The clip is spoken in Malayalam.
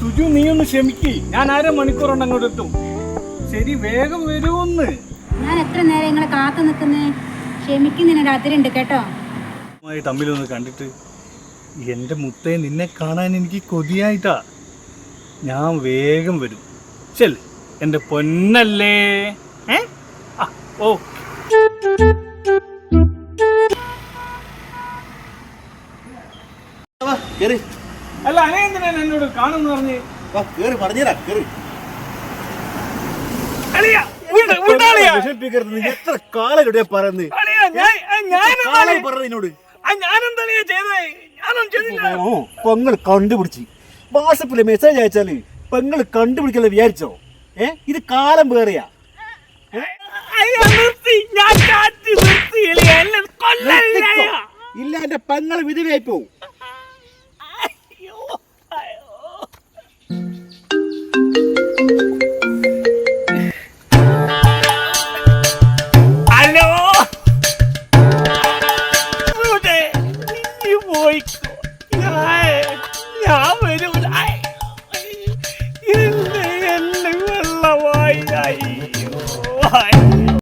സുജു നീ ഒന്ന് ക്ഷമിക്ക്. ഞാൻ അര മണിക്കൂർ കൊണ്ട് അങ്ങോട്ട് എത്തും. ശരി വേഗം വരുമെന്ന് ഞാൻ എത്ര നേരം നിങ്ങളെ കാത്തു നിൽക്കുന്നേ? ക്ഷമിക്കുന്നതിന് അതിരുണ്ട് ഉണ്ട് കേട്ടോ. തമ്മിൽ തമ്മിലൊന്ന് കണ്ടിട്ട് എന്റെ മുത്തേ നിന്നെ കാണാൻ എനിക്ക് കൊതിയായിട്ടാ. ഞാൻ വേഗം വരും. ചെൽ എന്റെ പൊന്നല്ലേ? ഏ? ആ ഓ വാ, കേറ്. അല്ല അനേ എന്തിനാ എന്നോട് കാണുമെന്ന് പറഞ്ഞ്? കേറി പറഞ്ഞുതരാ കേറി. അളിയാ, എത്ര കാലം പറയുന്നത് പെങ്ങൾ കണ്ടുപിടിച്ച്. വാട്സപ്പിൽ മെസ്സേജ് അയച്ചാൽ പെങ്ങൾ കണ്ടുപിടിക്കല വിചാരിച്ചോ? ഏ ഇത് കാലം വേറെയാ. ഇല്ല എന്റെ പെങ്ങൾ വിധവയായി പോവും. ഞാൻ ഞാൻ വരൂല എന്നെ വെള്ളമായി. അയ്യോ.